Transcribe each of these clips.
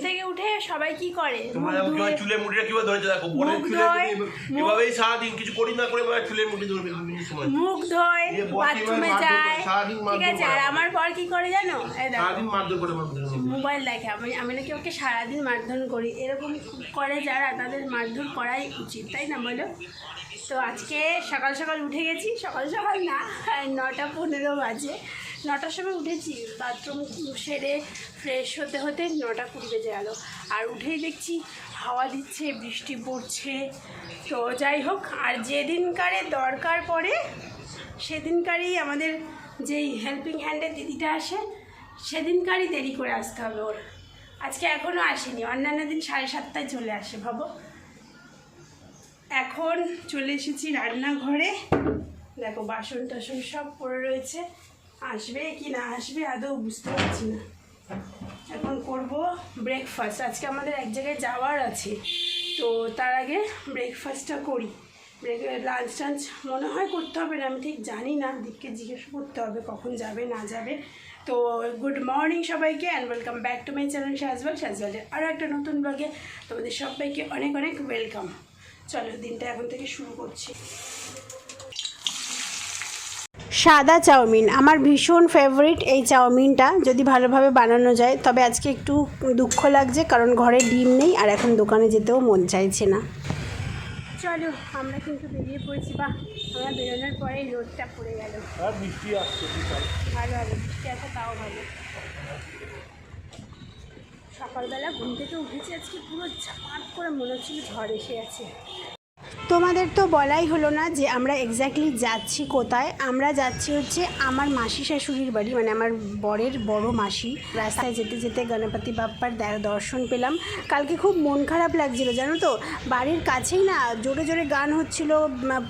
থেকে উঠে সবাই কি করে? তোমার ধুয়ে- চুলের মুঠিটা কীভাবে ধরেছে দেখো ধোয়, মুঠি এভাবেই সারাদিন কিছু করি না করে এবার চুলের মুঠি ধরবে মুখ ধোয় বাথরুমে কীভাবে যায়। ঠিক আছে আর আমার বর কি করে জানো? সারাদিন মারধর করে। মোবাইল দেখে আমি আমি নাকি ওকে সারাদিন মারধর করি। এরকম করে যারা তাদের মারধর করাই উচিত তাই না বলো? তো আজকে সকাল সকাল উঠে গেছি সকাল সকাল না নটা পনেরো বাজে। নটার সময় উঠেছি বাথরুম সেরে ফ্রেশ হতে হতে নটা কুড়ি বেজে গেল। আর উঠেই দেখছি হাওয়া দিচ্ছে, বৃষ্টি পড়ছে। তো যাই হোক, আর যেদিনকারে দরকার পড়ে, সেদিনকারই আমাদের যেই হেল্পিং হ্যান্ডের দিদিটা আসে, সেদিনকারই দেরি করে আসতে হবে ওর। আজকে এখনও আসেনি, অন্যান্য দিন সাড়ে সাতটায় চলে আসে, ভাবো। এখন চলে এসেছি রান্নাঘরে। দেখো বাসন টাসন সব পড়ে রয়েছে। আসবে কি না আসবে আদৌ বুঝতে পারছি না। এখন করব ব্রেকফাস্ট আজকে আমাদের এক জায়গায় যাওয়ার আছে। তো তার আগে ব্রেকফাস্টটা করি। ব্রেক লাঞ্চ টাঞ্চ মনে হয় করতে হবে না, আমি ঠিক জানি না। দিককে জিজ্ঞেস করতে হবে কখন যাবে, না যাবে। তো গুড মর্নিং সবাইকে and welcome back to my channel Shajbal শাজবালের আরও একটা নতুন ব্লগে তোমাদের সবাইকে অনেক অনেক ওয়েলকাম চলো দিনটা এখন থেকে শুরু করছি। সাদা চাউমিন। আমার ভীষণ ফেভারিট এই চাউমিনটা। যদি ভালোভাবে বানানো যায় তবে আজকে একটু দুঃখ লাগছে কারণ ঘরে ডিম নেই আর এখন দোকানে যেতেও মন চাইছে না। চলো আমরা কিন্তু বেরিয়ে পড়েছি বা আমরা বেরোনোর পরেই রোদটা পড়ে গেল। আর বৃষ্টি আসছে। ভালো হবে বৃষ্টি আছে তাও ভালো। সকালবেলা ঘুম থেকে উঠেছি আজকে পুরো ঝাঁট করে মনে হচ্ছিল ঝড় এসে আছে। তোমাদের তো বলাই হলো না যে আমরা এক্স্যাক্টলি যাচ্ছি কোথায়। আমরা যাচ্ছি হচ্ছে আমার মাসি শাশুড়ির বাড়ি মানে আমার বরের বড় মাসি। রাস্তায় যেতে যেতে গণপতি বাপ্পার দর্শন পেলাম। কালকে খুব মন খারাপ লাগছিল, জানো তো? বাড়ির কাছেই না জোরে জোরে গান হচ্ছিল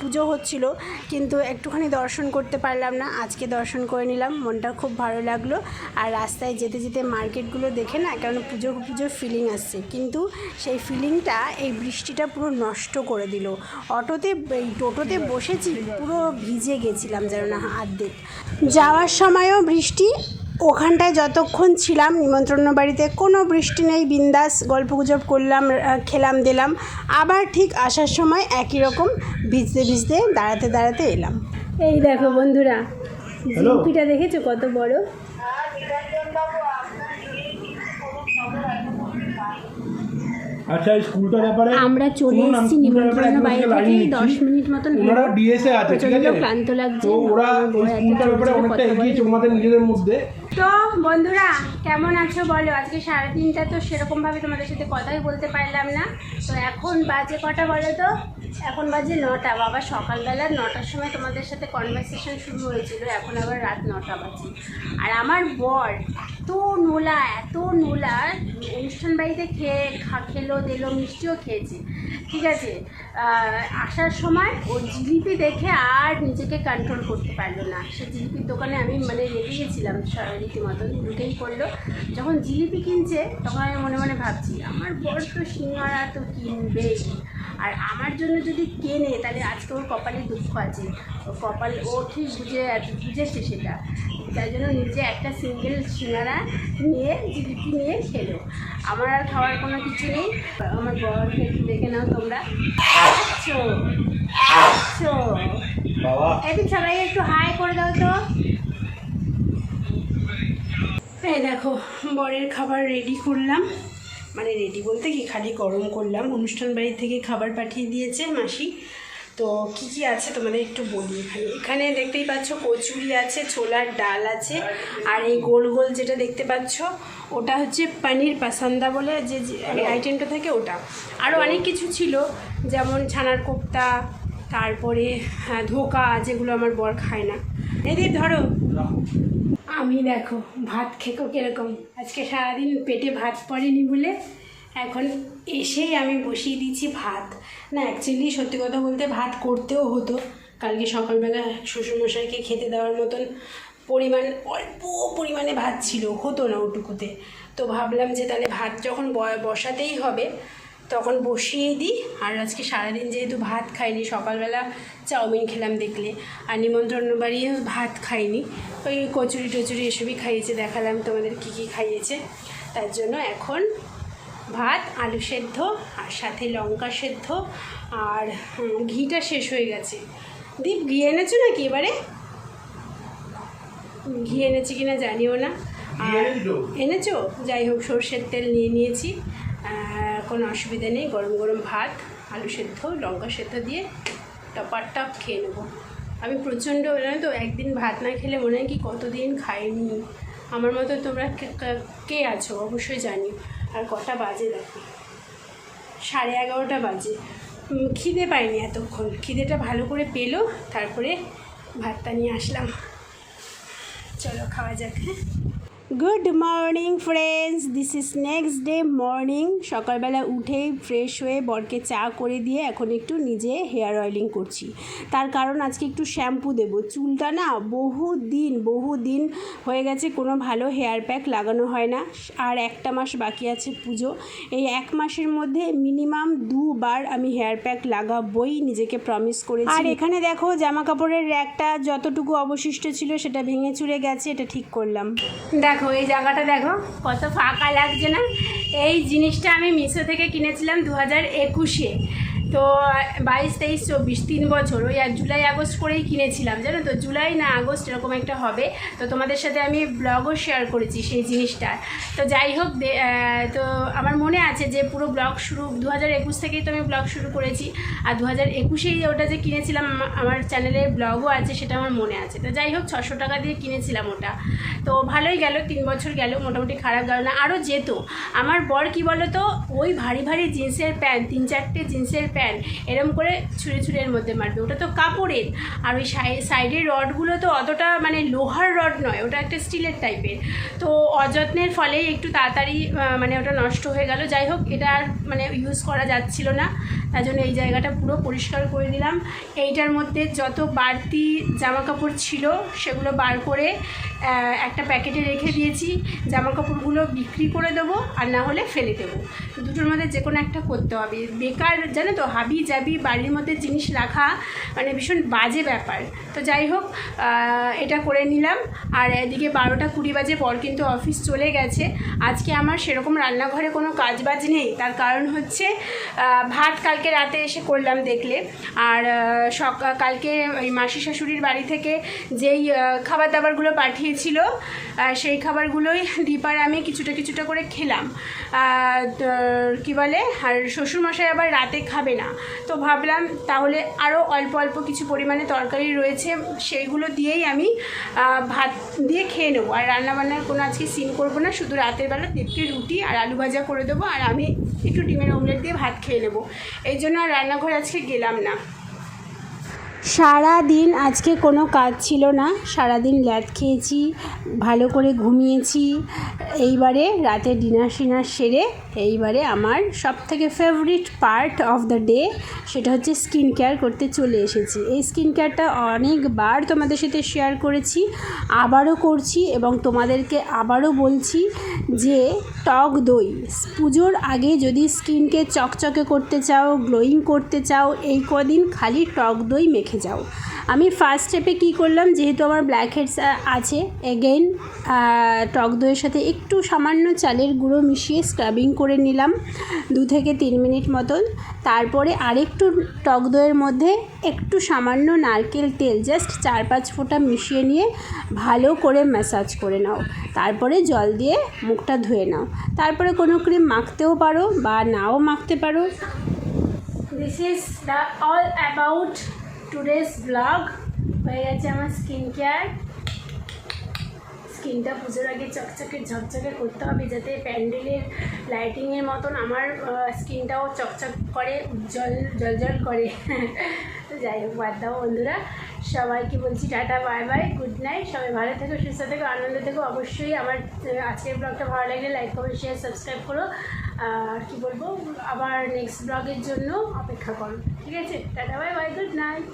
পুজো হচ্ছিল, কিন্তু একটুখানি দর্শন করতে পারলাম না। আজকে দর্শন করে নিলাম, মনটা খুব ভালো লাগল। আর রাস্তায় যেতে যেতে মার্কেটগুলো দেখে না কারণ পুজো পুজোর ফিলিং আসছে। কিন্তু সেই ফিলিংটা এই বৃষ্টিটা পুরো নষ্ট করে দিল। অটোতে এই টোটোতে বসেছি পুরো ভিজে গেছিলাম যেন না অর্ধেক যাওয়ার সময়ও বৃষ্টি ওখানটায় যতক্ষণ ছিলাম নিমন্ত্রণ বাড়িতে কোনো বৃষ্টি নেই বিন্দাস গল্প গুজব করলাম খেলাম দিলাম। আবার ঠিক আসার সময় একই রকম ভিজতে ভিজতে দাঁড়াতে দাঁড়াতে এলাম। এই দেখো বন্ধুরা জিলিপিটা দেখেছ কত বড়? আচ্ছা স্কুলটার ব্যাপারে আমরা চলে এসেছি নিমন্ত্রণ বাইরে থেকে লাইন দশ নিচ্ছি। মিনিট মতন ওরা ডিএসএ আছে ঠিক আছে ক্লান্ত লাগছে ওরা স্কুলটার ব্যাপারে অনেকটা এগিয়েছে। ওনাদের নিজেদের মধ্যে বন্ধুরা, কেমন আছো বলো? আজকে সারাদিনটা তো সেরকমভাবে তোমাদের সাথে কথাই বলতে পারলাম না। তো এখন বাজে কটা বলো তো? এখন বাজে নটা। বাবা, সকালবেলা নটার সময় তোমাদের সাথে কনভারসেশন শুরু হয়েছিল। এখন আবার রাত নটা বাজে। আর আমার বর এত নোলা এত নোলা, অনুষ্ঠান বাড়িতে খেয়ে খা- খেলো, দিলো, মিষ্টিও খেয়েছে। ঠিক আছে? আসার সময় ও জিলিপি দেখে আর নিজেকে কন্ট্রোল করতে পারল না। সে জিলিপির দোকানে আমি মানে রেগে গেছিলাম স- ঢুকেই পড়ল যখন জিলিপি কিনছে তখন আমি মনে মনে ভাবছি আমার বর তো সিঙ্গারা তো কিনবেই। আর আমার জন্য যদি কেনে তাহলে আজকে ওর কপালে দুঃখ আছে। কপাল ও ঠিক বুঝে বুঝেছে সেটা। তাই জন্য নিজে একটা সিঙ্গেল সিঙ্গারা নিয়ে জিলিপি নিয়ে খেলো। আমার আর খাওয়ার কোনো কিছু নেই। আমার বরকে একটু দেখে নাও তোমরা। আচ্ছো। আচ্ছো। বাবা। একদিন সবাই একটু হাই করে দাও তো। এই দেখো বরের খাবার রেডি করলাম। মানে রেডি বলতে কি খালি গরম করলাম। অনুষ্ঠান বাড়ি থেকে খাবার পাঠিয়ে দিয়েছে মাসি। তো কি কি আছে তোমাদের একটু বলি এখানে এখানে দেখতেই পাচ্ছ কচুরি আছে ছোলার ডাল আছে আর এই গোল গোল যেটা দেখতে পাচ্ছ ওটা হচ্ছে পনির পাসান্দা বলে যে আইটেমটা থাকে ওটা। আরও অনেক কিছু ছিল যেমন ছানার কোপ্তা তারপরে হ্যাঁ, ধোকা যেগুলো আমার বর খায় না। এদের ধরো। আমি দেখো, ভাত খেকো কীরকম? আজকে সারাদিন পেটে ভাত পড়েনি বলে এখন এসেই আমি বসিয়ে দিচ্ছি ভাত। না অ্যাকচুয়ালি সত্যি কথা বলতে ভাত করতেও হতো। কালকে সকালবেলা শ্বশুরমশাইকে খেতে দেওয়ার মতন পরিমাণ, অল্প পরিমাণে ভাত ছিল, হতো না ওটুকুতে। তো ভাবলাম যে তাহলে ভাত যখন বসাতেই হবে তখন বসিয়ে দিই। আর আজকে সারাদিন যেহেতু ভাত খাইনি সকালবেলা চাউমিন খেলাম দেখলে। আর নিমন্ত্রণ বাড়িও ভাত খাইনি। ওই কচুরি টচুরি এসবই খাইয়েছে দেখালাম তোমাদের কী কী খাইয়েছে। তার জন্য এখন ভাত আলু সেদ্ধ আর সাথে লঙ্কা সেদ্ধ আর ঘিটা শেষ হয়ে গেছে। দীপ ঘি এনেছো নাকি এবারে? ঘি এনেছি কিনা জানিও না। আর এনেছি? যাই হোক সর্ষের তেল নিয়ে নিয়েছি। কোনো অসুবিধা নেই, গরম গরম ভাত, আলু সেদ্ধ, লঙ্কা সেদ্ধ দিয়ে টপার টপ খেয়ে নেব। আমি প্রচণ্ড জানো তো, একদিন ভাত না খেলে মনে হয় কি কতদিন খাইনি। আমার মতো তোমরা কে- আছো? অবশ্যই জানি আর কটা বাজে দেখো? সাড়ে এগারোটা বাজে। খিদে পাইনি এতক্ষণ। খিদেটা ভালো করে পেল, তারপরে ভাতটা নিয়ে আসলাম। চলো, খাওয়া যাক হ্যাঁ? Good morning friends this is next day morning সকালবেলা উঠেই ফ্রেশ হয়ে বরকে চা করে দিয়ে এখন একটু নিজে হেয়ার অয়েলিং করছি। তার কারণ আজকে একটু শ্যাম্পু দেবো। চুলটা না বহু দিন বহু দিন হয়ে গেছে কোনো ভালো হেয়ার প্যাক লাগানো হয় না। আর একটা মাস বাকি আছে পুজো। এই এক মাসের মধ্যে মিনিমাম দুবার আমি হেয়ার প্যাক লাগাবই নিজেকে প্রমিস করেছি। আর এখানে দেখো জামা কাপড়ের র্যাকটা যতটুকু অবশিষ্ট ছিল সেটা ভেঙে চুরে গেছে এটা ঠিক করলাম। দেখো এই জায়গাটা দেখো কত ফাঁকা লাগছে না? এই জিনিসটা আমি মিশো থেকে কিনেছিলাম দু হাজার একুশে। তো, বাইশ, তেইশ, চব্বিশ, তিন বছর, ওই আর জুলাই, আগস্ট করেই কিনেছিলাম, জানো তো? জুলাই না আগস্ট এরকম একটা হবে। তো তোমাদের সাথে আমি ব্লগও শেয়ার করেছি সেই জিনিসটা। তো যাই হোক তো আমার মনে আছে যে পুরো ব্লগ শুরু দু হাজার একুশ থেকেই তো আমি ব্লগ শুরু করেছি। আর দু হাজার একুশেই ওটা যে কিনেছিলাম, আমার চ্যানেলে ব্লগও আছে, সেটা আমার মনে আছে। তো যাই হোক, ছশো টাকা দিয়ে কিনেছিলাম ওটা। তো ভালোই গেল, তিন বছর গেল, মোটামুটি খারাপ গেল না, আরও যেত। আমার বর কি বলো তো ওই ভারী ভারী জিন্সের প্যান্ট, তিন চারটে জিন্সের প্যান্ট এরম করে ছুঁড়ে ছুঁড়ে এর মধ্যে মারবে। ওটা তো কাপড়ের। আর ওই সাই- সাইডের রডগুলো তো অতটা মানে লোহার রড নয়, ওটা একটা স্টিলের টাইপের। তো অযত্নের ফলেই একটু তাড়াতাড়ি মানে ওটা নষ্ট হয়ে গেল। যাই হোক, এটা আর মানে ইউজ করা যাচ্ছিল না। তার জন্য এই জায়গাটা পুরো পরিষ্কার করে দিলাম এইটার মধ্যে যত বাড়তি জামা কাপড় ছিল, সেগুলো বার করে একটা প্যাকেটে রেখে দিয়েছি জামা কাপড়গুলো বিক্রি করে দেবো আর না হলে ফেলে দেবো। দুটোর মধ্যে যে কোনো একটা করতে হবে। বেকার জানো তো হাবি জাবি বাড়ির মধ্যে জিনিস রাখা মানে ভীষণ বাজে ব্যাপার। তো যাই হোক এটা করে নিলাম। আর এদিকে বারোটা কুড়ি বাজে পর কিন্তু অফিস চলে গেছে। আজকে আমার সেরকম রান্নাঘরে কোনো কাজ বাজ নেই। তার কারণ হচ্ছে ভাত কালকে রাতে এসে করলাম দেখলে। আর আহ, সক- কালকে ওই মাসি শাশুড়ির বাড়ি থেকে যেই খাবার দাবারগুলো পাঠিয়েছিল আহ, সেই খাবারগুলোই দীপার আমি কিছুটা কিছুটা করে খেলাম। কি বলে? আর শ্বশুরমশাই আবার রাতে খাবে না। তো ভাবলাম তাহলে আরও অল্প অল্প কিছু পরিমাণে তরকারি রয়েছে সেইগুলো দিয়েই আমি ভাত দিয়ে খেয়ে নেব। আর রান্নাবান্নার কোনো আজকে সিন করব না শুধু রাতের বেলা দেবকে রুটি আর আলু ভাজা করে দেবো আর আমি একটু ডিমের অমলেট দিয়ে ভাত খেয়ে নেব। এই জন্য আর রান্নাঘর আজকে গেলাম না। সারা দিন আজকে কোনো কাজ ছিল না। সারা দিন ল্যাদ খেয়েছি, ভালো করে ঘুমিয়েছি। এইবারে রাতে ডিনার সিনার সেরে এইবারে আমার সব থেকে favourite part of the day সেটা হচ্ছে স্কিন কেয়ার করতে চলে এসেছি। এই স্কিন কেয়ারটা অনেকবার তোমাদের সাথে শেয়ার করেছি, আবারও করছি এবং তোমাদেরকে আবারও বলছি যে টক দই, পুজোর আগে যদি স্কিনকে চকচকে করতে চাও গ্লোয়িং করতে চাও, এই কদিন খালি টক দই মেখে যাও। আমি ফার্স্ট স্টেপে কী করলাম, যেহেতু আমার ব্ল্যাক হেডস আছে এগেইন টক দইয়ের সাথে একটু সামান্য চালের গুঁড়ো মিশিয়ে স্ক্রাবিং করে নিলাম, দু থেকে তিন মিনিট মতন। তারপরে আরেকটু টক দইয়ের মধ্যে একটু সামান্য নারকেল তেল জাস্ট চার পাঁচ ফোঁটা মিশিয়ে নিয়ে ভালো করে ম্যাসাজ করে নাও। তারপরে জল দিয়ে মুখটা ধুয়ে নাও। তারপরে কোনো ক্রিম মাখতেও পারো বা নাও মাখতে পারো। This is the all about today's blog হয়ে গেছে আমার স্কিন কেয়ার স্কিনটা পুজোর আগে চকচকে ঝকঝকে করতে হবে যাতে প্যান্ডেলের লাইটিংয়ের মতন আমার স্কিনটাও চকচক করে, উজ্জ্বল জলজল করে। তো যাই হোক, বাদ দাও বন্ধুরা। সবাইকে বলছি tata bye bye good night সবাই ভালো থেকো, সুস্থ থেকো, আনন্দ থেকো। অবশ্যই আমার আজকের ব্লগটা ভালো লাগলে লাইক কমেন্ট শেয়ার সাবস্ক্রাইব করো। কি বলব? আবার নেক্সট ব্লগের জন্য অপেক্ষা করো। ঠিক আছে? Tata bye bye good night